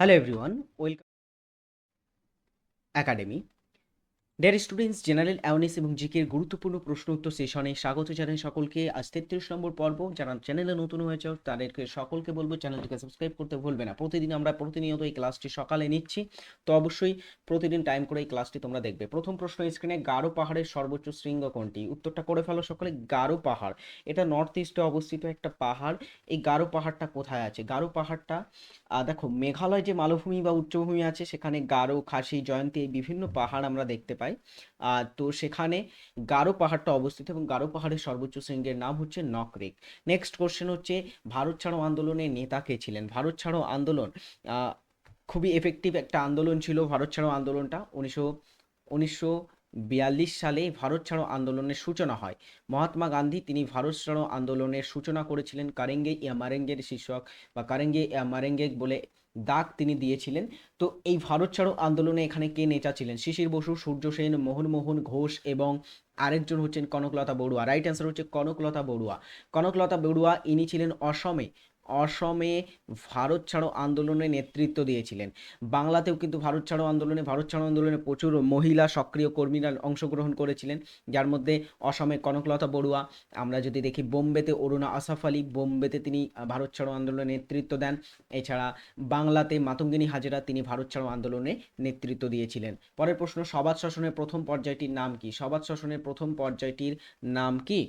Hello everyone welcome academy dear students general awareness এবং জিকের গুরুত্বপূর্ণ প্রশ্ন উত্তর সেশনে স্বাগত জানাই সকলকে। আজ তেত্রিশ নম্বর পর্ব, যারা চ্যানেলে নতুন হয়েছে, তাদেরকে সকলকে বলব চ্যানেলটিকে সাবস্ক্রাইব করতে ভুলবে না। প্রতিদিন আমরা প্রতিনিয়ত এই ক্লাসটি সকালে নিচ্ছি। তো অবশ্যই প্রতিদিন টাইম করে এই ক্লাসটি তোমরা দেখবে। প্রথম প্রশ্ন স্ক্রিনে গারো পাহাড়ের সর্বোচ্চ শৃঙ্গ কোনটি? উত্তরটা করে ফেলো সকলে, গারো পাহাড়। এটা নর্থ ইস্টে অবস্থিত একটা পাহাড়। এই গারো পাহাড়টা কোথায় আছে? গারো পাহাড়টা দেখো, মেঘালয় যে মালভূমি বা উচ্চভূমি আছে, সেখানে গারো, খাসি, জয়ন্তী এই বিভিন্ন পাহাড় আমরা দেখতে পাই। আহ, তো সেখানে গারো পাহাড়টা অবস্থিত এবং গারো পাহাড়ের সর্বোচ্চ শৃঙ্গের নাম হচ্ছে নকরেক। নেক্সট কোশ্চেন হচ্ছে ভারত ছাড়ো আন্দোলনের নেতা কে ছিলেন? ভারত ছাড়ো আন্দোলন খুবই এফেক্টিভ একটা আন্দোলন ছিল ভারত ছাড়ো আন্দোলনটা। উনিশশো উনিশশো বিয়াল্লিশ সালে ভারত ছাড়ো আন্দোলনের সূচনা হয়। মহাত্মা গান্ধী তিনি ভারত ছাড়ো আন্দোলনের সূচনা করেছিলেন কারেঙ্গে ইয়া মারেঙ্গের শীর্ষক বা কারেঙ্গে ইয়া মারেঙ্গে বলে ডাক তিনি দিয়েছিলেন। তো এই ভারত ছাড়ো আন্দোলনে এখানে কে নেতা ছিলেন? শিশির বসু, সূর্য সেন মোহনমোহন ঘোষ এবং আরেকজন হচ্ছেন কনকলতা বড়ুয়া। রাইট অ্যান্সার হচ্ছে কনকলতা বড়ুয়া। কনকলতা বড়ুয়া, ইনি ছিলেন অসমে। অসমে ভারত ছাড়ো আন্দোলনে নেতৃত্ব দিয়েছিলেন। বাংলাতেও কিন্তু ভারত ছাড়ো আন্দোলনে, ভারত ছাড়ো আন্দোলনে প্রচুর মহিলা সক্রিয় কর্মীরা অংশগ্রহণ করেছিলেন। যার মধ্যে অসমে কনকলতা বড়ুয়া, আমরা যদি দেখি বোম্বেতে অরুণা আসাফ আলী, বোম্বেতে তিনি ভারত ছাড়ো আন্দোলনে নেতৃত্ব দেন। এছাড়া বাংলাতে মাতঙ্গিনী হাজরা, তিনি ভারত ছাড়ো আন্দোলনে নেতৃত্ব দিয়েছিলেন। পরের প্রশ্ন সবাদ শাসনের প্রথম পর্যায়টির নাম কি? সবাদ শাসনের প্রথম পর্যায়টির নাম কি?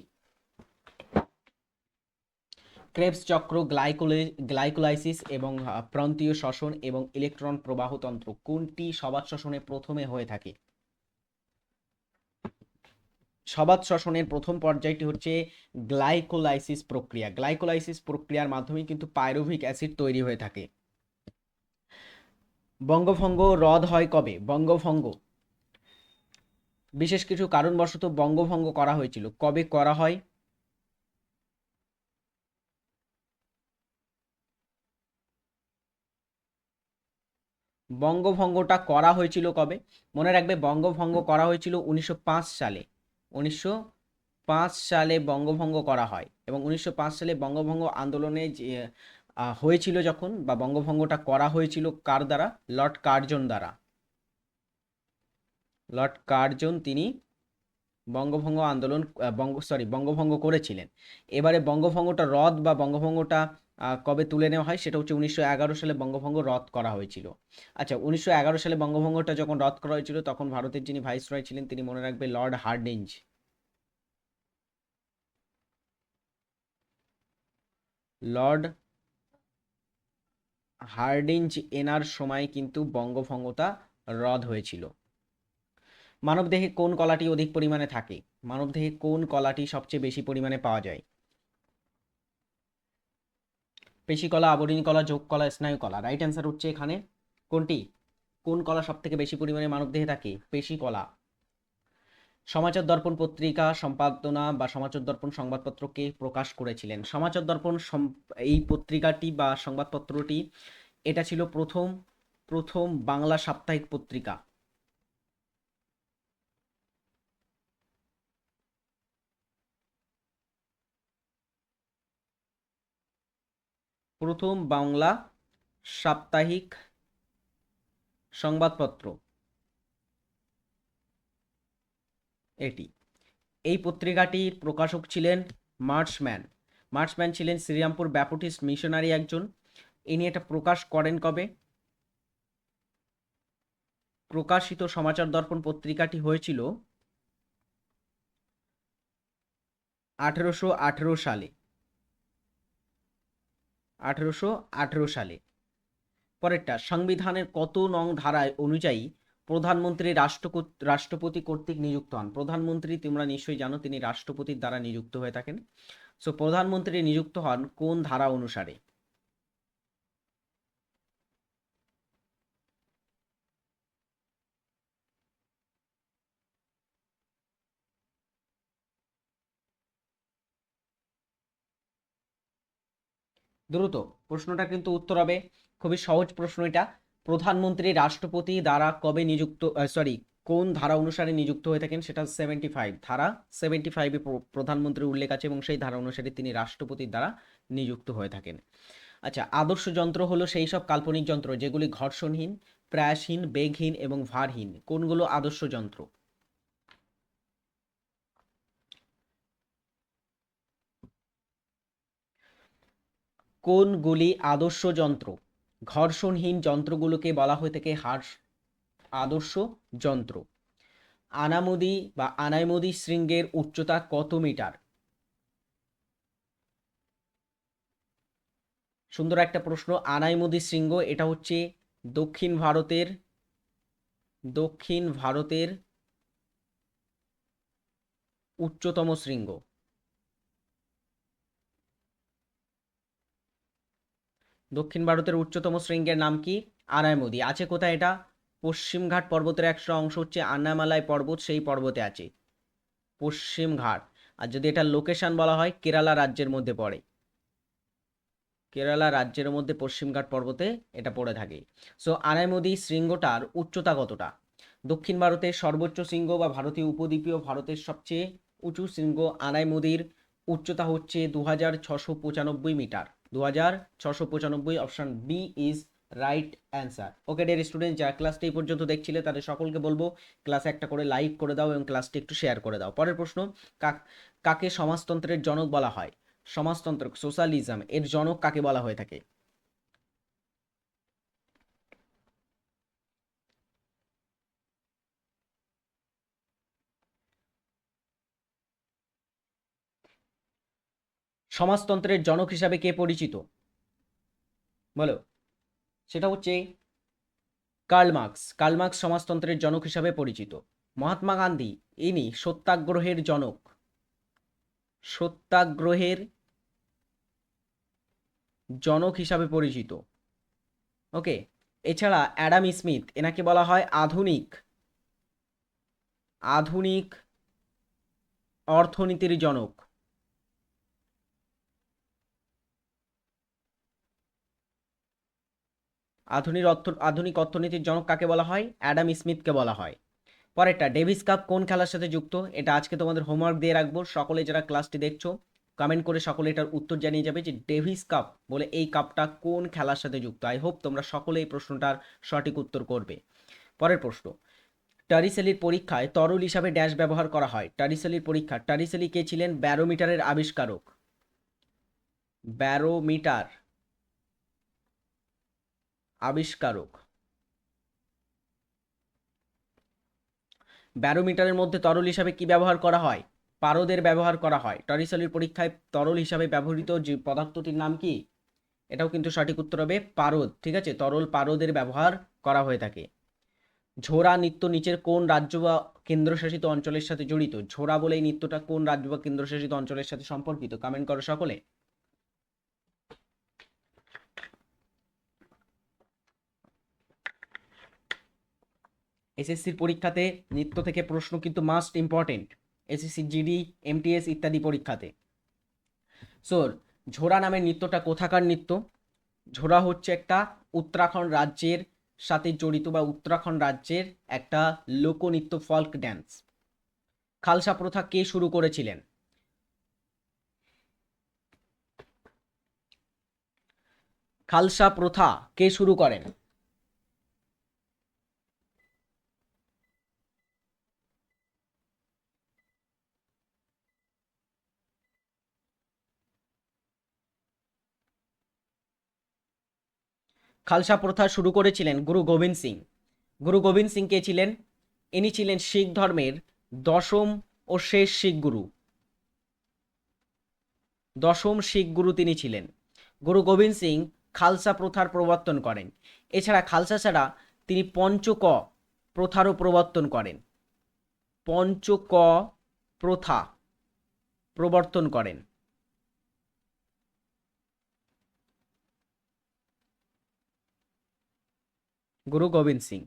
ক্রেবস চক্র, গ্লাইকোলে, গ্লাইকোলাইসিস এবং প্রান্তীয় শ্বসন এবং ইলেকট্রন প্রবাহতন্ত্র কোনটি সবাদ শ্বসনে প্রথমে হয়ে থাকে? সবাদ শ্বসনের প্রথম পর্যায়টি হচ্ছে গ্লাইকোলাইসিস প্রক্রিয়া। গ্লাইকোলাইসিস প্রক্রিয়ার মাধ্যমে কিন্তু পাইরুভিক অ্যাসিড তৈরি হয়ে থাকে। বঙ্গভঙ্গ রদ হয় কবে? বঙ্গভঙ্গ। বিশেষ কিছু কারণবশত বঙ্গভঙ্গ করা হয়েছিল। কবে করা হয়? বঙ্গভঙ্গটা করা হয়েছিল কবে? মনে রাখবে বঙ্গভঙ্গ করা হয়েছিল উনিশশো পাঁচ সালে। উনিশশো পাঁচ সালে বঙ্গভঙ্গ করা হয় এবং উনিশশো পাঁচ সালে বঙ্গভঙ্গ আন্দোলনে যে হয়েছিল যখন বা বঙ্গভঙ্গটা করা হয়েছিল কার দ্বারা? লর্ড কার্জন দ্বারা। লর্ড কার্জন তিনি বঙ্গভঙ্গ আন্দোলন বঙ্গ, সরি, বঙ্গভঙ্গ করেছিলেন। এবারে বঙ্গভঙ্গটা রদ বা বঙ্গভঙ্গটা কবে তুলে নেওয়া হয় সেটা হচ্ছে উনিশশো এগারো সালে বঙ্গভঙ্গ রদ করা হয়েছিল। আচ্ছা উনিশশো এগারো সালে বঙ্গভঙ্গটা যখন রদ করা হয়েছিল, তখন ভারতের যিনি ভাইসরয় ছিলেন, তিনি মনে রাখবে লর্ড হার্ডিঞ্জ। লর্ড হার্ডিঞ্জ এনার সময় কিন্তু বঙ্গভঙ্গটা রদ হয়েছিল। মানবদেহে কোন কলাটি অধিক পরিমাণে থাকে? মানবদেহে কোন কলাটি সবচেয়ে বেশি পরিমাণে পাওয়া যায়? পেশি কলা, আবরণী কলা, যোগ কলা, স্নায়ু কলা। রাইট অ্যান্সার হচ্ছে এখানে কোনটি? কোন কলা সব থেকে বেশি পরিমাণে মানবদেহে থাকে? পেশি কলা। সমাচার দর্পণ পত্রিকা, সম্পাদনা বা সমাচার দর্পণ সংবাদপত্রকে প্রকাশ করেছিলেন? সমাচার দর্পণ এই পত্রিকাটি বা সংবাদপত্রটি, এটা ছিল প্রথম প্রথম বাংলা সাপ্তাহিক পত্রিকা। প্রথম বাংলা সাপ্তাহিক সংবাদপত্র এটি। এই পত্রিকাটির প্রকাশক ছিলেন মার্চম্যান। মার্চম্যান ছিলেন শ্রীরামপুর ব্যাপটিস্ট মিশনারি একজন। ইনি এটা প্রকাশ করেন কবে? প্রকাশিত সমাচার দর্পণ পত্রিকাটি হয়েছিল আঠেরোশো আঠেরো সালে। আঠেরোশো আঠেরো সালে। পরেরটা, সংবিধানের কত নং ধারায় অনুযায়ী প্রধানমন্ত্রী রাষ্ট্র রাষ্ট্রপতি কর্তৃক নিযুক্ত হন? প্রধানমন্ত্রী, তোমরা নিশ্চয়ই জানো, তিনি রাষ্ট্রপতির দ্বারা নিযুক্ত হয়ে থাকেন। সো প্রধানমন্ত্রী নিযুক্ত হন কোন ধারা অনুসারে? দ্রুত প্রশ্নটা কিন্তু উত্তর হবে। খুবই সহজ প্রশ্ন এটা। প্রধানমন্ত্রী রাষ্ট্রপতি দ্বারা কবে নিযুক্ত সরি কোন ধারা অনুসারে নিযুক্ত হয়ে থাকেন সেটা সেভেন্টি ফাইভ ধারা সেভেন্টি ফাইভে প্রধানমন্ত্রীর উল্লেখ আছে এবং সেই ধারা অনুসারে তিনি রাষ্ট্রপতির দ্বারা নিযুক্ত হয়ে থাকেন। আচ্ছা আদর্শ যন্ত্র হলো সেই সব কাল্পনিক যন্ত্র যেগুলি ঘর্ষণহীন প্রয়াসহীন বেগহীন এবং ভারহীন। কোনগুলো আদর্শ যন্ত্র? কোনগুলি আদর্শ যন্ত্র? ঘর্ষণহীন যন্ত্রগুলোকে বলা হয়ে থাকে হার আদর্শ যন্ত্র। আনামুদি বা আনাইমুদি শৃঙ্গের উচ্চতা কত মিটার? সুন্দর একটা প্রশ্ন। আনাইমুদি শৃঙ্গ, এটা হচ্ছে দক্ষিণ ভারতের দক্ষিণ ভারতের উচ্চতম শৃঙ্গ। দক্ষিণ ভারতের উচ্চতম শৃঙ্গের নাম কি? আনাইমুদি আছে কোথায় এটা? পশ্চিমঘাট পর্বতের একটা অংশ হচ্ছে আন্নামালাই পর্বত, সেই পর্বতে আছে। পশ্চিমঘাট আর যদি এটা লোকেশন বলা হয়, কেরালা রাজ্যের মধ্যে পড়ে। কেরালা রাজ্যের মধ্যে পশ্চিমঘাট পর্বতে এটা পড়ে থাকে। সো আনাইমুদি শৃঙ্গটার উচ্চতা কতটা? দক্ষিণ ভারতের সর্বোচ্চ শৃঙ্গ বা ভারতীয় উপদ্বীপীয় ভারতের সবচেয়ে উঁচু শৃঙ্গ আনাইমুদির উচ্চতা হচ্ছে দু মিটার। দু হাজার ছশো পঁচানব্বই option B is right answer okay dear student যারা ক্লাসটি এই পর্যন্ত দেখছিলে, তাদের সকলকে বলব ক্লাসে একটা করে লাইক করে দাও এবং ক্লাসটি একটু শেয়ার করে দাও। পরের প্রশ্ন, কাকে সমাজতন্ত্রের জনক বলা হয়? সমাজতন্ত্র সোশ্যালিজম এর জনক কাকে বলা হয়ে থাকে? সমাজতন্ত্রের জনক হিসাবে কে পরিচিত? বলো। সেটা হচ্ছে কার্ল মার্কস। কার্ল মার্কস সমাজতন্ত্রের জনক হিসাবে পরিচিত। মহাত্মা গান্ধী, ইনি সত্যাগ্রহের জনক। সত্যাগ্রহের জনক হিসাবে পরিচিত। ওকে, এছাড়া অ্যাডাম স্মিথ, এনাকে বলা হয় আধুনিক। আধুনিক অর্থনীতির জনক। আধুনিক অর্থ, আধুনিক অর্থনীতির জনক কাকে বলা হয়? অ্যাডাম স্মিথকে বলা হয়। পরেরটা, ডেভিস কাপ কোন খেলার সাথে যুক্ত? এটা আজকে তোমাদের হোমওয়ার্ক দিয়ে রাখব। সকলে যারা ক্লাসটি দেখছ কমেন্ট করে সকলে এটার উত্তর জানিয়ে যাবে যে ডেভিস কাপ বলে এই কাপটা কোন খেলার সাথে যুক্ত? আই হোপ তোমরা সকলে এই প্রশ্নটার সঠিক উত্তর করবে। পরের প্রশ্ন টারিসেলির পরীক্ষায় তরল হিসাবে ড্যাশ ব্যবহার করা হয়। টারিসেলির পরীক্ষা টারিসেলি কে ছিলেন ব্যারোমিটারের আবিষ্কারক? ব্যারোমিটার। আবিষ্কারক। ব্যারোমিটারের মধ্যে তরল হিসাবে কি ব্যবহার করা হয়? পারদের ব্যবহার করা হয়। টরিসলির পরীক্ষায় তরল হিসাবে ব্যবহৃত যে পদার্থটির নাম কি? এটাও কিন্তু সঠিক উত্তর হবে পারদ, ঠিক আছে? তরল পারদের ব্যবহার করা হয়ে থাকে। ঝোড়া নৃত্য নিচের কোন রাজ্য বা কেন্দ্রশাসিত অঞ্চলের সাথে জড়িত? ঝোড়া বলে এই নৃত্যটা কোন রাজ্য বা কেন্দ্রশাসিত অঞ্চলের সাথে সম্পর্কিত? কমেন্ট করো সকলে। এসএসসির পরীক্ষাতে নৃত্য থেকে প্রশ্ন কিন্তু must important SSC GD MTS ইত্যাদি পরীক্ষাতে। সো ঝোড়া নামের নৃত্যটা কোথাকার নৃত্য? ঝোড়া হচ্ছে একটা উত্তরাখণ্ড রাজ্যের সাথে জড়িত বা উত্তরাখণ্ড রাজ্যের একটা লোকনৃত্য ফল্ক ড্যান্স খালসা প্রথা কে শুরু করেছিলেন? খালসা প্রথা কে শুরু করেন? খালসা প্রথা শুরু করেছিলেন গুরু গোবিন্দ সিং। গুরু গোবিন্দ সিং কে ছিলেন? ইনি ছিলেন শিখ ধর্মের দশম ও শেষ শিখ গুরু। দশম শিখ গুরু তিনি ছিলেন। গুরু গোবিন্দ সিং খালসা প্রথার প্রবর্তন করেন। এছাড়া খালসা ছাড়া তিনি পঞ্চক প্রথারও প্রবর্তন করেন। পঞ্চক প্রথা প্রবর্তন করেন। গুরু গোবিন্দ সিং।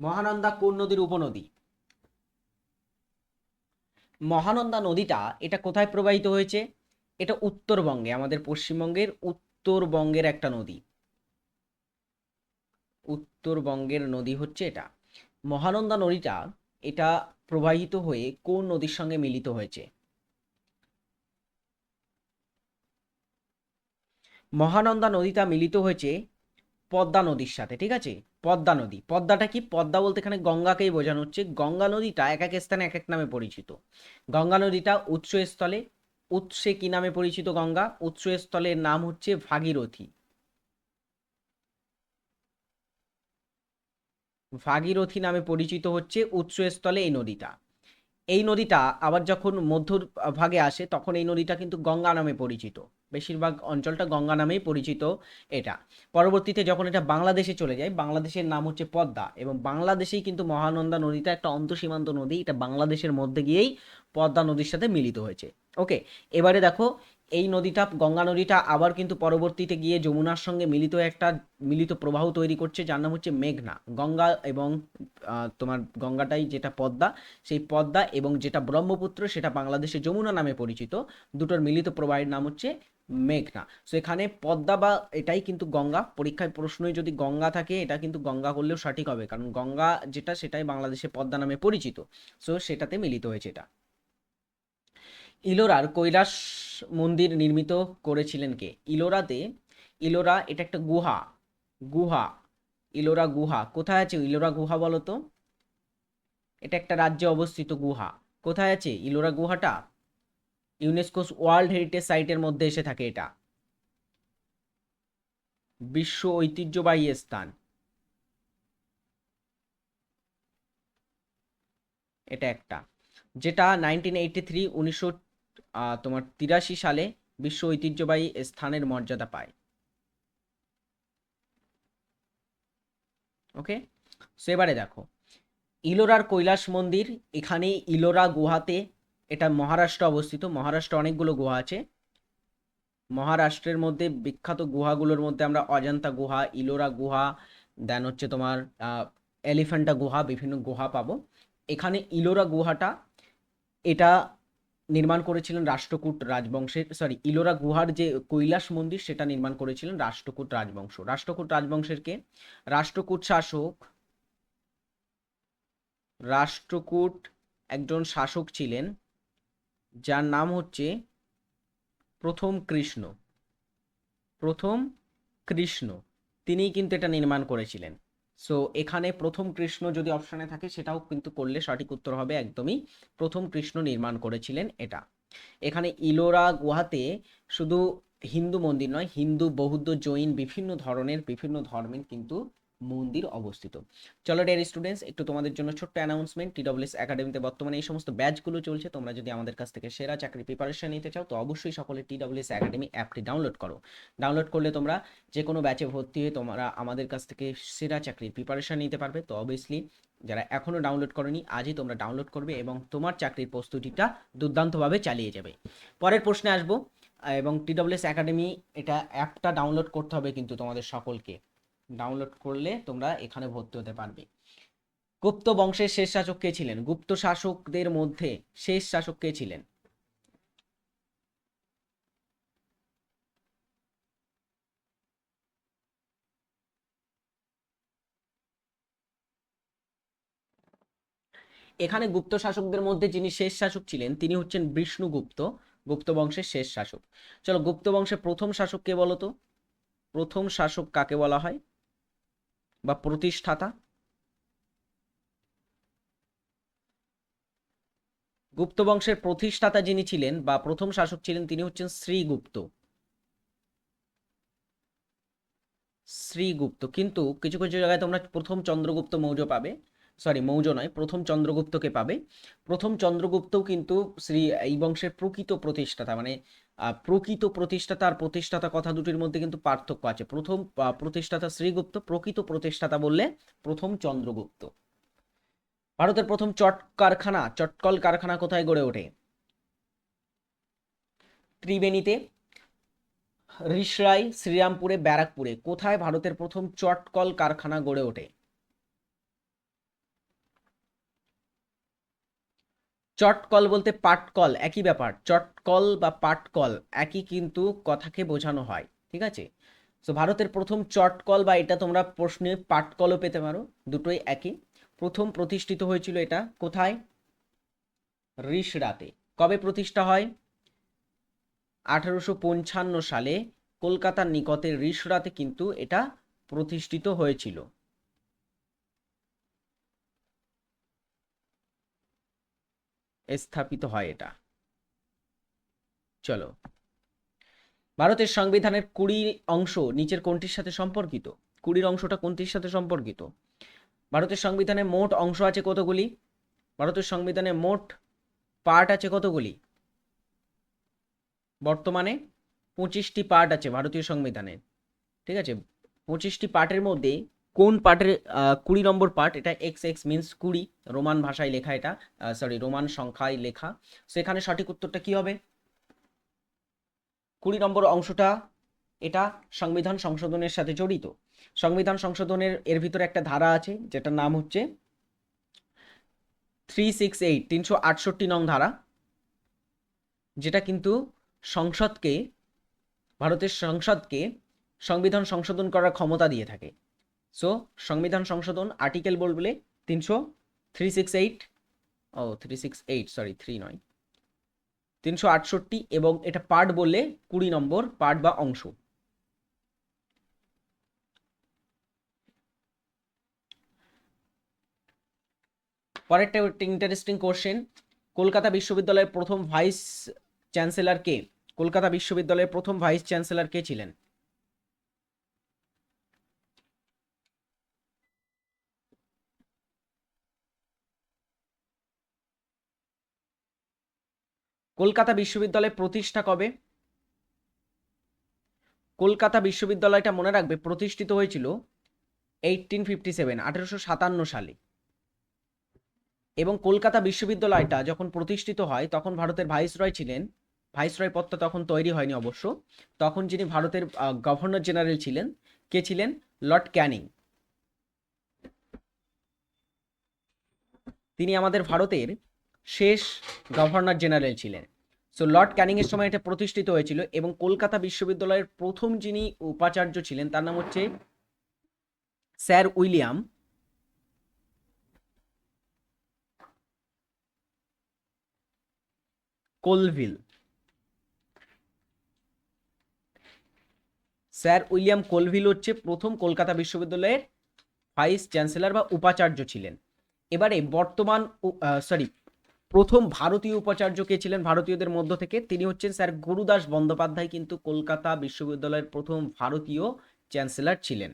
মহানন্দা কোন নদীর উপনদী? মহানন্দা নদীটা, এটা কোথায় প্রবাহিত হয়েছে? এটা উত্তরবঙ্গে, আমাদের পশ্চিমবঙ্গের উত্তরবঙ্গের একটা নদী। উত্তরবঙ্গের নদী হচ্ছে এটা। মহানন্দা নদীটা, এটা প্রবাহিত হয়ে কোন নদীর সঙ্গে মিলিত হয়েছে? মহানন্দা নদীটা মিলিত হয়েছে পদ্মা নদীর সাথে, ঠিক আছে? পদ্মা নদী। পদ্মাটা কি? পদ্মা বলতে এখানে গঙ্গাকেই বোঝানো হচ্ছে। গঙ্গা নদীটা এক এক স্থানে এক এক নামে পরিচিত। গঙ্গা নদীটা উৎসস্থলে, উৎসে কি নামে পরিচিত গঙ্গা? উৎসস্থলের নাম হচ্ছে ভাগীরথী। ভাগীরথী নামে পরিচিত হচ্ছে উৎসস্থলে এই নদীটা। এই নদীটা আবার যখন মধ্যর ভাগে আসে, তখন এই নদীটা কিন্তু গঙ্গা নামে পরিচিত। বেশিরভাগ অঞ্চলটা গঙ্গা নামেই পরিচিত এটা। পরবর্তীতে যখন এটা বাংলাদেশে চলে যায়, বাংলাদেশের নাম হচ্ছে পদ্মা এবং বাংলাদেশেই কিন্তু মহানন্দা নদীটা একটা অন্তঃসীমান্ত নদী। এটা বাংলাদেশের মধ্যে গিয়েই পদ্মা নদীর সাথে মিলিত হয়েছে। ওকে, এবারে দেখো এই নদীটা, গঙ্গা নদীটা আবার কিন্তু পরবর্তীতে গিয়ে যমুনার সঙ্গে মিলিত একটা মিলিত প্রবাহ তৈরি করছে, যার নাম হচ্ছে মেঘনা। গঙ্গা এবং তোমার গঙ্গাটাই যেটা পদ্মা, সেই পদ্মা এবং যেটা ব্রহ্মপুত্র সেটা বাংলাদেশে যমুনা নামে পরিচিত। দুটোর মিলিত প্রবাহের নাম হচ্ছে মেঘনা। সো এখানে পদ্মা বা এটাই কিন্তু গঙ্গা। পরীক্ষায় প্রশ্নই যদি গঙ্গা থাকে, এটা কিন্তু গঙ্গা করলেও সঠিক হবে। কারণ গঙ্গা যেটা, সেটাই বাংলাদেশে পদ্মা নামে পরিচিত। সো সেটাতে মিলিত হয়েছে এটা। ইলোরার কৈলাস মন্দির নির্মিত করেছিলেন কে? ইলোরাতে, ইলোরা এটা একটা গুহা গুহা, ইলোরা গুহা। কোথায় আছে ইলোরা গুহা বলো তো এটা একটা রাজ্যে অবস্থিত গুহা। কোথায় আছে ইলোরা গুহাটা? ইউনেস্কো ওয়ার্ল্ড হেরিটেজ সাইটের মধ্যে এসে থাকে এটা। বিশ্ব ঐতিহ্যবাহী স্থান। এটা একটা। যেটা নাইনটিন এইটি থ্রি উনিশশো তোমার তিরাশি সালে বিশ্ব ঐতিহ্যবাহী স্থানের মর্যাদা পায়। ওকে সো এবারে দেখো। ইলোরার কৈলাস মন্দির এখানে ইলোরা গুহাতে, এটা মহারাষ্ট্র অবস্থিত। মহারাষ্ট্রে অনেকগুলো গুহা আছে। মহারাষ্ট্রের মধ্যে বিখ্যাত গুহাগুলোর মধ্যে আমরা অজন্তা গুহা, ইলোরা গুহা দেন হচ্ছে তোমার এলিফ্যান্টা গুহা, বিভিন্ন গুহা পাবো। এখানে ইলোরা গুহাটা, এটা নির্মাণ করেছিলেন রাষ্ট্রকূট রাজবংশের সরি ইলোরা গুহার যে কৈলাস মন্দির সেটা নির্মাণ করেছিলেন রাষ্ট্রকূট রাজবংশ। রাষ্ট্রকূট রাজবংশের কে? রাষ্ট্রকূট শাসক, রাষ্ট্রকূট একজন শাসক ছিলেন, যার নাম হচ্ছে প্রথম কৃষ্ণ। প্রথম কৃষ্ণ। তিনিই কিন্তু এটা নির্মাণ করেছিলেন। সো এখানে প্রথম কৃষ্ণ যদি অপশানে থাকে, সেটাও কিন্তু করলে সঠিক উত্তর হবে একদমই প্রথম কৃষ্ণ নির্মাণ করেছিলেন এটা। এখানে ইলোরা গুহাতে শুধু হিন্দু মন্দির নয়, হিন্দু, বৌদ্ধ, জৈন বিভিন্ন ধরনের বিভিন্ন ধর্মের কিন্তু মন্দির অবস্থিত। চলো ডিয়ার স্টুডেন্টস একটু তোমাদের জন্য ছোট্ট অ্যানাউন্সমেন্ট টিডব্লিউএস একাডেমিতে বর্তমানে এই সমস্ত ব্যাচগুলো চলছে, তোমরা যদি আমাদের কাছ থেকে সেরা চাকরি প্রিপারেশন নিতে চাও, তো অবশ্যই সকলে টিডব্লিউএস একাডেমি অ্যাপটি ডাউনলোড করো। ডাউনলোড করলে তোমরা যে কোনো ব্যাচে ভর্তি হয়ে তোমরা আমাদের কাছ থেকে সেরা চাকরির প্রিপারেশন নিতে পারবে। তো অবভিয়াসলি যারা এখনও ডাউনলোড করনি, আজই তোমরা ডাউনলোড করবে এবং তোমার চাকরির প্রস্তুতিটা দুর্দান্তভাবে চালিয়ে যাবে। পরের প্রশ্নে আসব, এবং টিডব্লিউএস একাডেমি এটা অ্যাপটা ডাউনলোড করতে হবে কিন্তু তোমাদের সকলকে। ডাউনলোড করলে তোমরা এখানে ভর্তি হতে পারবে। গুপ্ত বংশের শেষ শাসক কে ছিলেন? গুপ্ত শাসকদের মধ্যে শেষ শাসক কে ছিলেন? এখানে গুপ্ত শাসকদের মধ্যে যিনি শেষ শাসক ছিলেন, তিনি হচ্ছেন বিষ্ণুগুপ্ত গুপ্ত বংশের শেষ শাসক। চলো, গুপ্ত বংশের প্রথম শাসক কে বলো তো? প্রথম শাসক কাকে বলা হয়? বা প্রতিষ্ঠাতা? গুপ্ত বংশের প্রতিষ্ঠাতা যিনি ছিলেন বা প্রথম শাসক ছিলেন তিনি হচ্ছেন শ্রীগুপ্ত। শ্রীগুপ্ত। কিন্তু কিছু কিছু জায়গায় তোমরা প্রথম চন্দ্রগুপ্ত মৌর্য পাবে। সরি মৌর্য নয়, প্রথম চন্দ্রগুপ্তকে পাবে। প্রথম চন্দ্রগুপ্তও কিন্তু শ্রী, এই বংশের প্রকৃত প্রতিষ্ঠাতা মানে প্রকৃত প্রতিষ্ঠাতা আর প্রতিষ্ঠাতা কথা দুটির মধ্যে কিন্তু পার্থক্য আছে। প্রথম প্রতিষ্ঠাতা শ্রীগুপ্ত, প্রকৃত প্রতিষ্ঠাতা বললে প্রথম চন্দ্রগুপ্ত। ভারতের প্রথম চট কারখানা চটকল কারখানা কোথায় গড়ে ওঠে? ত্রিবেণীতে, রিসরাই, শ্রীরামপুরে, ব্যারাকপুরে। কোথায় ভারতের প্রথম চটকল কারখানা গড়ে ওঠে? চটকল বলতে পাটকল একই ব্যাপার। চটকল বা পাটকল একই কিন্তু কথাকে বোঝানো হয়, ঠিক আছে? সো ভারতের প্রথম চটকল বা এটা তোমরা প্রশ্নে পাটকলও পেতে পারো, দুটোই একই। প্রথম প্রতিষ্ঠিত হয়েছিল এটা কোথায়? রিসরাতে। কবে প্রতিষ্ঠা হয়? আঠারোশো পঞ্চান্ন সালে। কলকাতার নিকটে রিসরাতে কিন্তু এটা প্রতিষ্ঠিত হয়েছিল। স্থাপিত হয় এটা। চলো। ভারতের সংবিধানের কুড়ি অংশ নিচের কোনটির সাথে সম্পর্কিত? কুড়ির অংশটা কোনটির সাথে সম্পর্কিত? ভারতের সংবিধানে মোট অংশ আছে কতগুলি? ভারতের সংবিধানে মোট পার্ট আছে কতগুলি? বর্তমানে পঁচিশটি পার্ট আছে ভারতীয় সংবিধানের ঠিক আছে? পঁচিশটি পার্টের মধ্যে কোন পার্টের কুড়ি নম্বর পার্ট এটা এক্স এক্স মিনস কুড়ি। রোমান ভাষায় লেখা এটা। সরি রোমান সংখ্যায় লেখা। সেখানে সঠিক উত্তরটা কি হবে? কুড়ি নম্বর অংশটা এটা সংবিধান সংশোধনের সাথে জড়িত। সংবিধান সংশোধনের এর ভিতরে একটা ধারা আছে, যেটার নাম হচ্ছে থ্রি সিক্স এইট তিনশো আটষট্টি নং ধারা। যেটা কিন্তু সংসদকে, ভারতের সংসদকে সংবিধান সংশোধন করার ক্ষমতা দিয়ে থাকে। সো সংবিধান সংশোধন আর্টিকেল বললে তিনশো থ্রি সিক্স এইট ও three six eight sorry three নয়। তিনশো আটষট্টি এবং এটা পার্ট বললে কুড়ি নম্বর পার্ট বা অংশ। পরেরটা ইন্টারেস্টিং কোশ্চেন কলকাতা বিশ্ববিদ্যালয়ের প্রথম ভাইস চ্যান্সেলর কে, কলকাতা বিশ্ববিদ্যালয়ের প্রথম ভাইস চ্যান্সেলর কে ছিলেন? কলকাতা বিশ্ববিদ্যালয় প্রতিষ্ঠা কবে? কলকাতা বিশ্ববিদ্যালয়টা মনে রাখবে, প্রতিষ্ঠিত হয়েছিল এইটিন ফিফটি সেভেন আঠেরোশো সাতান্ন সালে। এবং কলকাতা বিশ্ববিদ্যালয়টা যখন প্রতিষ্ঠিত হয়, তখন ভারতের ভাইসরয় ছিলেন, ভাইসরয় পদটা তখন তৈরি হয়নি অবশ্য, তখন যিনি ভারতের গভর্নর জেনারেল ছিলেন, কে ছিলেন? Lord Canning. তিনি আমাদের ভারতের শেষ গভর্নর জেনারেল ছিলেন। সো লর্ড ক্যানিংয়ের সময় এটা প্রতিষ্ঠিত হয়েছিল এবং কলকাতা বিশ্ববিদ্যালয়ের প্রথম যিনি উপাচার্য ছিলেন, তার নাম হচ্ছে sir William Colvile. Sir William Colvile হচ্ছে প্রথম কলকাতা বিশ্ববিদ্যালয়ের ভাইস চ্যান্সেলর বা উপাচার্য ছিলেন। এবারে বর্তমান সরি প্রথম ভারতীয় উপাচার্য কে ছিলেন ভারতীয়দের মধ্য থেকে? তিনি হচ্ছেন স্যার গুরুদাস বন্দ্যোপাধ্যায়, কিন্তু কলকাতা বিশ্ববিদ্যালয়ের প্রথম ভারতীয় চ্যান্সেলর ছিলেন।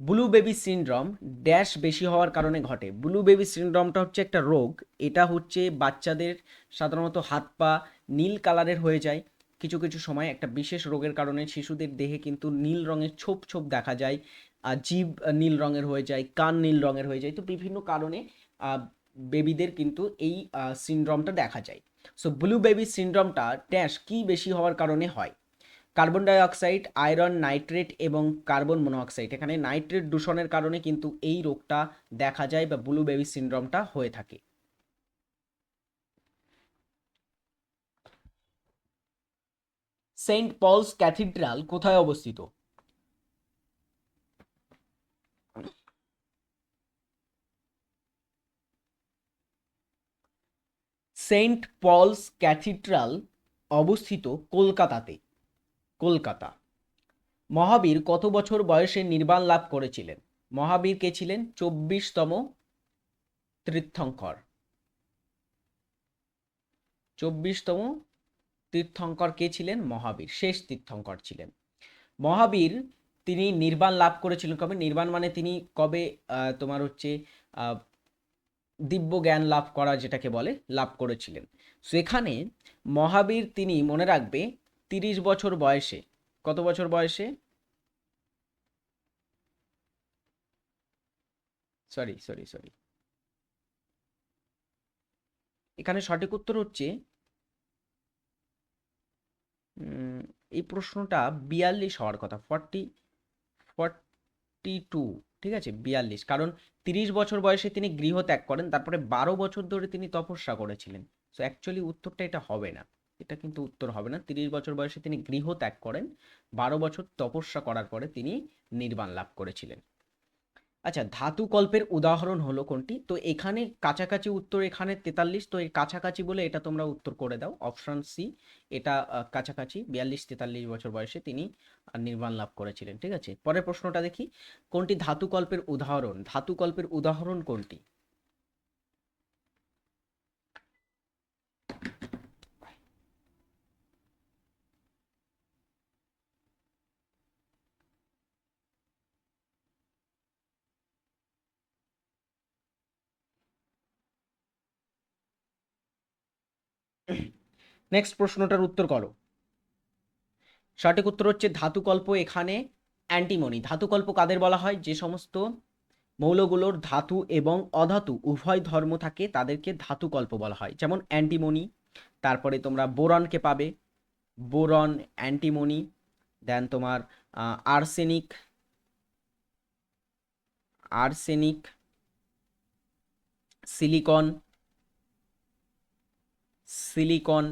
ব্লু বেবি সিনড্রম ড্যাশ বেশি হওয়ার কারণে ঘটে। ব্লু বেবি সিনড্রমটা হচ্ছে একটা রোগ। এটা হচ্ছে বাচ্চাদের সাধারণত হাত পা নীল কালারের হয়ে যায়। কিছু কিছু সময় একটা বিশেষ রোগের কারণে শিশুদের দেহে কিন্তু নীল রঙের ছোপ ছোপ দেখা যায় জীব নীল রঙের হয়ে যায়, কান নীল রঙের হয়ে যায়। তো বিভিন্ন কারণে বেবিদের কিন্তু এই সিনড্রমটা দেখা যায়। সো ব্লু বেবি সিনড্রমটা ড্যাশ কি বেশি হওয়ার কারণে হয়? কার্বন ডাইঅক্সাইড আয়রন নাইট্রেট এবং কার্বন মনোঅক্সাইড এখানে নাইট্রেট দূষণের কারণে কিন্তু এই রোগটা দেখা যায় বা ব্লু বেবি সিনড্রোমটা হয়ে থাকে। সেন্ট পলস ক্যাথিড্রাল কোথায় অবস্থিত? সেন্ট পলস ক্যাথিড্রাল অবস্থিত কলকাতাতে। কলকাতা। মহাবীর কত বছর বয়সে নির্বাণ লাভ করেছিলেন? মহাবীর কে ছিলেন? চব্বিশতম তীর্থঙ্কর। চব্বিশতম তীর্থঙ্কর কে ছিলেন? মহাবীর। শেষ তীর্থঙ্কর ছিলেন। মহাবীর তিনি নির্বাণ লাভ করেছিলেন কবে? নির্বাণ মানে তিনি কবে তোমার হচ্ছে দিব্য জ্ঞান লাভ করা যেটাকে বলে, লাভ করেছিলেন। সেখানে মহাবীর তিনি মনে রাখবে তিরিশ বছর বয়সে। কত বছর বয়সে? সরি সরি সরি এখানে সঠিক উত্তর হচ্ছে এই প্রশ্নটা বিয়াল্লিশ হওয়ার কথা ফর্টি ফর্টি টু ঠিক আছে? বিয়াল্লিশ। কারণ তিরিশ বছর বয়সে তিনি গৃহ ত্যাগ করেন, তারপরে বারো বছর ধরে তিনি তপস্যা করেছিলেন। সো অ্যাকচুয়ালি উত্তরটা এটা হবে না। এটা কিন্তু উত্তর হবে না। তিরিশ বছর বয়সে তিনি গৃহ ত্যাগ করেন, বারো বছর তপস্যা করার পরে তিনি নির্বাণ লাভ করেছিলেন। আচ্ছা ধাতু কল্পের উদাহরণ হলো কোনটি? তো এখানে কাছাকাছি উত্তর এখানে তেতাল্লিশ, তো এই কাছাকাছি বলে এটা তোমরা উত্তর করে দাও। অপশান সি, এটা কাছাকাছি বিয়াল্লিশ, তেতাল্লিশ বছর বয়সে তিনি নির্মাণ লাভ করেছিলেন, ঠিক আছে? পরের প্রশ্নটা দেখি, কোনটি ধাতু কল্পের উদাহরণ? ধাতু কল্পের উদাহরণ কোনটি? নেক্সট প্রশ্নটার উত্তর করো। সঠিক উত্তর হচ্ছে ধাতুকল্প এখানে অ্যান্টিমনি। ধাতুকল্প কাদের বলা হয়? যে সমস্ত মৌলগুলোর ধাতু এবং অধাতু উভয় ধর্ম থাকে, তাদেরকে ধাতুকল্প বলা হয়। যেমন অ্যান্টিমনি, তারপরে তোমরা বোরনকে পাবে। বোরন, অ্যান্টিমনি দেন তোমার arsenic arsenic, silicon silicon,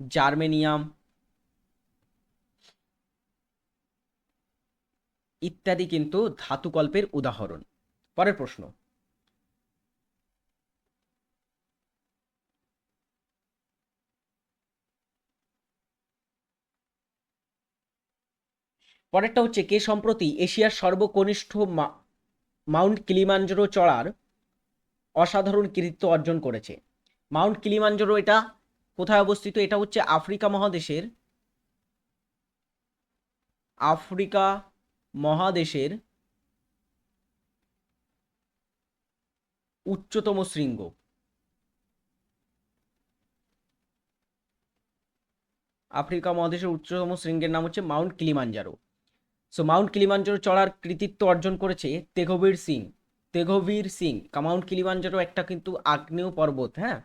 germanium ইত্যাদি কিন্তু ধাতুকল্পের উদাহরণ। পরের প্রশ্ন। পরেরটা হচ্ছে, কে সম্প্রতি এশিয়ার সর্বকনিষ্ঠ মাউন্ট কিলিমাঞ্জারো চড়ার অসাধারণ কৃতিত্ব অর্জন করেছে। মাউন্ট কিলিমাঞ্জারো এটা কোথায় অবস্থিত? এটা হচ্ছে আফ্রিকা মহাদেশের আফ্রিকা মহাদেশের উচ্চতম শৃঙ্গ। আফ্রিকা মহাদেশের উচ্চতম শৃঙ্গের নাম হচ্ছে mount Kilimanjaro. So mount Kilimanjaro চড়ার কৃতিত্ব অর্জন করেছে তেঘবীর সিং। তেগবীর সিং মাউন্ট কিলিমাঞ্জারো একটা কিন্তু আগ্নেয় পর্বত হ্যাঁ?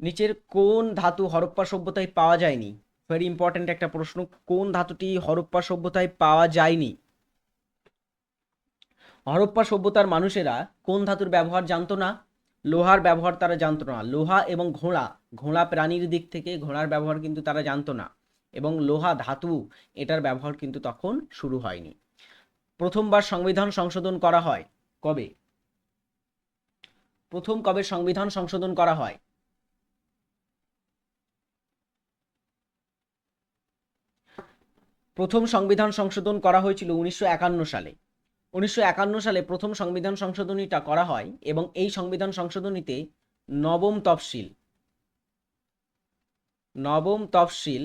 নিচের কোন ধাতু হরপ্পা সভ্যতায় পাওয়া যায়নি? ভেরি ইম্পর্ট্যান্ট একটা প্রশ্ন, কোন ধাতুটি হরপ্পা সভ্যতায় পাওয়া যায়নি? হরপ্পা সভ্যতার মানুষেরা কোন ধাতুর ব্যবহার জানতো না? লোহার ব্যবহার তারা জানতো না। লোহা এবং ঘোড়া ঘোড়া প্রাণীর দিক থেকে ঘোড়ার ব্যবহার কিন্তু তারা জানতো না এবং লোহা ধাতু এটার ব্যবহার কিন্তু তখন শুরু হয়নি। প্রথমবার সংবিধান সংশোধন করা হয়। কবে? প্রথম কবে সংবিধান সংশোধন করা হয়? প্রথম সংবিধান সংশোধন করা হয়েছিল উনিশশো একান্ন সালে। উনিশশো একান্ন সালে প্রথম সংবিধান সংশোধনীটা করা হয় এবং এই সংবিধান সংশোধনীতে নবম তফসিল নবম তফসিল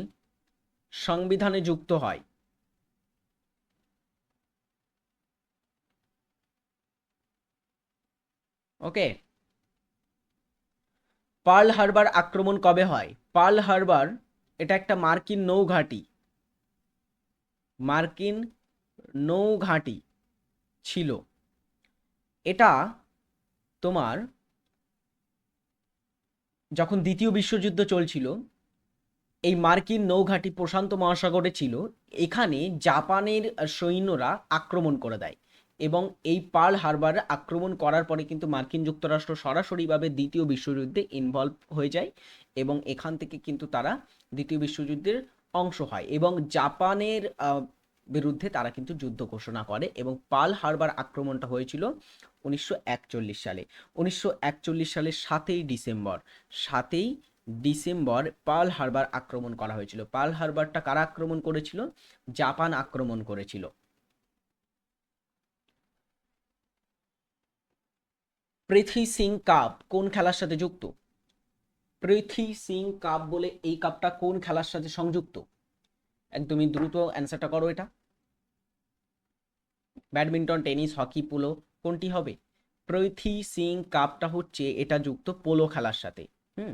সংবিধানে যুক্ত হয়। ওকে পার্ল হারবার আক্রমণ কবে হয়? পার্ল হারবার এটা একটা মার্কিন নৌঘাঁটি। মার্কিন নৌঘাঁটি ছিল। এটা তোমার যখন দ্বিতীয় বিশ্বযুদ্ধ চলছিল, এই মার্কিন নৌঘাঁটি প্রশান্ত মহাসাগরে ছিল। এখানে জাপানের সৈন্যরা আক্রমণ করে দেয়। এবং এই পার্ল হারবার আক্রমণ করার পরে কিন্তু মার্কিন যুক্তরাষ্ট্র সরাসরিভাবে দ্বিতীয় বিশ্বযুদ্ধে ইনভলভ হয়ে যায় এবং এখান থেকে কিন্তু তারা দ্বিতীয় বিশ্বযুদ্ধের অংশ হয় এবং জাপানের বিরুদ্ধে তারা কিন্তু যুদ্ধ ঘোষণা করে এবং পাল হারবার আক্রমণটা হয়েছিল উনিশশো একচল্লিশ সালে। উনিশশো একচল্লিশ সালের সাতই ডিসেম্বর সাতই ডিসেম্বর পাল হারবার আক্রমণ করা হয়েছিল। পাল হারবারটা কারা আক্রমণ করেছিল? জাপান আক্রমণ করেছিল। পৃথ্বী সিং কাপ কোন খেলার সাথে যুক্ত? পৃথ্বী সিং কাপ বলে এই কাপটা কোন খেলার সাথে সংযুক্ত? একদমই দ্রুত অ্যান্সারটা করো এটা। ব্যাডমিন্টন, টেনিস, হকি, পোলো কোনটি হবে? পৃথ্বী সিং কাপটা হচ্ছে এটা যুক্ত পোলো খেলার সাথে। হুম?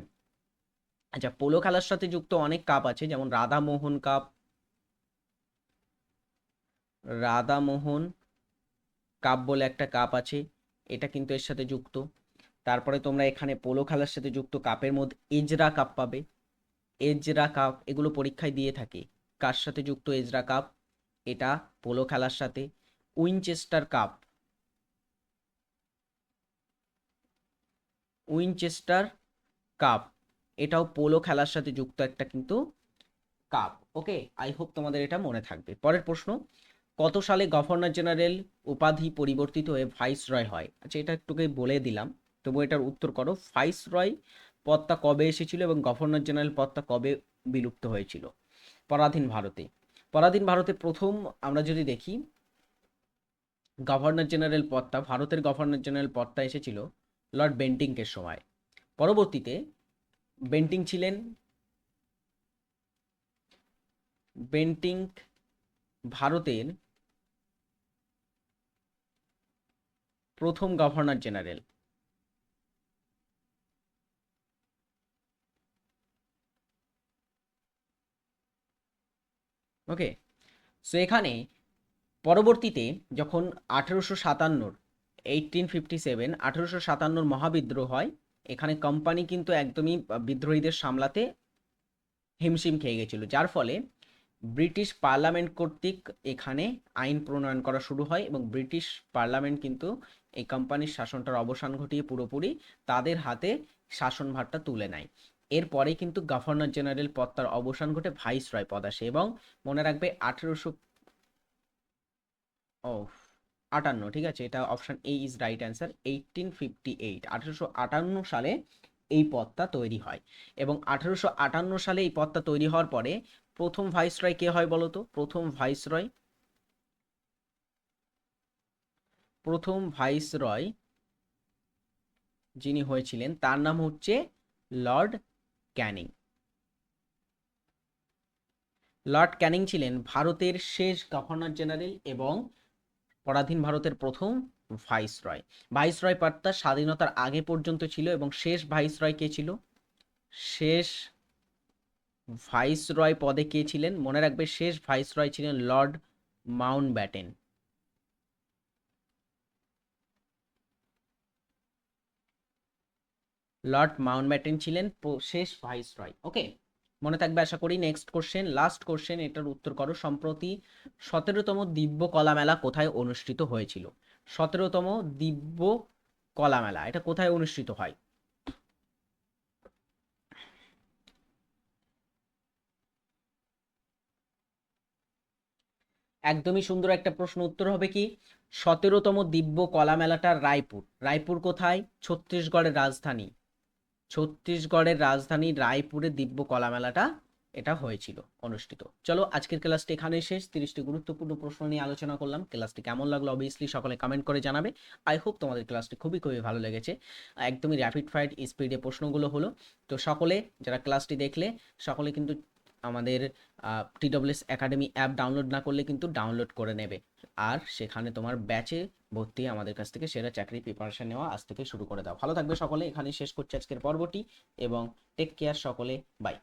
আচ্ছা পোলো খেলার সাথে যুক্ত অনেক কাপ আছে, যেমন রাধামোহন কাপ। রাধামোহন কাপ বলে একটা কাপ আছে। এটা কিন্তু এর সাথে যুক্ত। তারপরে তোমরা এখানে পোলো খেলার সাথে যুক্ত কাপের মধ্যে এজরা কাপ পাবে। এজরা কাপ এগুলো পরীক্ষায় দিয়ে থাকে। কার সাথে যুক্ত এজরা কাপ? এটা পোলো খেলার সাথে। Winchester cup. Winchester cup. এটাও পোলো খেলার সাথে যুক্ত একটা কিন্তু কাপ। ওকে, আই হোপ তোমাদের এটা মনে থাকবে। পরের প্রশ্ন কত সালে গভর্নর জেনারেল উপাধি পরিবর্তিত হয়ে ভাইস রয় হয়? আচ্ছা এটা একটুকে বলে দিলাম। তবু এটার উত্তর করো। ভাইস রয় পদটা কবে এসেছিল এবং গভর্নর জেনারেল পদটা কবে বিলুপ্ত হয়েছিল? পরাধীন ভারতে। পরাধীন ভারতে প্রথম আমরা যদি দেখি, গভর্নর জেনারেল পদটা, ভারতের গভর্নর জেনারেল পদটা এসেছিল লর্ড বেন্টিংকের সময়। পরবর্তীতে বেন্টিং ছিলেন বেন্টিং ভারতের প্রথম গভর্নর জেনারেল। ওকে, সো এখানে পরবর্তীতে যখন আঠেরোশো সাতান্নর এইটিন ফিফটি সেভেন আঠেরোশো সাতান্নর মহাবিদ্রোহ হয়, এখানে কোম্পানি কিন্তু একদমই বিদ্রোহীদের সামলাতে হিমশিম খেয়ে গেছিল। যার ফলে ব্রিটিশ পার্লামেন্ট কর্তৃক এখানে আইন প্রণয়ন করা শুরু হয় এবং ব্রিটিশ পার্লামেন্ট কিন্তু এই কোম্পানির শাসনটার অবসান ঘটিয়ে পুরোপুরি তাদের হাতে শাসনভারটা তুলে নেয়। এরপরে কিন্তু গভর্নর জেনারেল পদটার অবসান ঘটে ভাইস রয় পদ আসে এবং মনে রাখবে আঠেরোশো ও আটান্ন, ঠিক আছে? এটা option A is right answer, eighteen fifty eight, আঠেরোশো আটান্ন সালে এই পদটা তৈরি হয়। এবং আঠেরোশো আটান্ন সালে এই পদটা তৈরি হওয়ার পরে প্রথম ভাইসরয় কে হয় বলতো? প্রথম ভাইসরয় প্রথম ভাইসরয় যিনি হয়েছিলেন, তার নাম হচ্ছে লর্ড ক্যানিং। লর্ড ক্যানিং ছিলেন ভারতের শেষ গভর্নর জেনারেল এবং পরাধীন ভারতের প্রথম ভাইসরয়। ভাইসরয় পদটা স্বাধীনতার আগে পর্যন্ত ছিল এবং শেষ ভাইসরয় কে ছিল? শেষ ভাইসরয় পদে কে ছিলেন? মনে রাখবে, শেষ ভাইসরয় ছিলেন Lord Mountbatten Lord Mountbatten ছিলেন শেষ ভাইসরয়। ওকে, মনে থাকবে আশা করি নেক্সট কোশ্চেন লাস্ট কোশ্চেন এটার উত্তর করো। সম্প্রতি সতেরোতম দিব্য কলা মেলা কোথায় অনুষ্ঠিত হয়েছিল? সতেরোতম দিব্য কলা মেলা এটা কোথায় অনুষ্ঠিত হয়? একদমই সুন্দর একটা প্রশ্ন, উত্তর হবে কি? সতেরোতম দিব্য কলা মেলাটা রায়পুর। রায়পুর কোথায়? ছত্তিশগড়ের রাজধানী। ছত্তিশগড়ের রাজধানী রায়পুরে দিব্য কলা মেলাটা এটা হয়েছিল, অনুষ্ঠিত। চলো আজকের ক্লাসটি এখানেই শেষ। তিরিশটি গুরুত্বপূর্ণ প্রশ্ন নিয়ে আলোচনা করলাম। ক্লাসটি কেমন লাগল? অবভিয়াসলি সকলে কমেন্ট করে জানাবে। আই হোপ তোমাদের ক্লাসটি খুবই খুবই ভালো লেগেছে। একদমই র্যাপিড ফায়ার স্পিডে প্রশ্নগুলো হলো। তো সকলে, যারা ক্লাসটি দেখলে, সকলে কিন্তু আমাদের টিডব্লিউএস একাডেমি অ্যাপ ডাউনলোড না করলে কিন্তু ডাউনলোড করে নেবে। আর সেখানে তোমার ব্যাচে ভর্তি আমাদের কাছ থেকে সেরা চাকরি প্রিপারেশন নেওয়া আজ থেকে শুরু করে দাও। ভালো থাকবে সকলে এখানে শেষ করছি আজকের পর্বটি এবং টেক কেয়ার সকলে বাই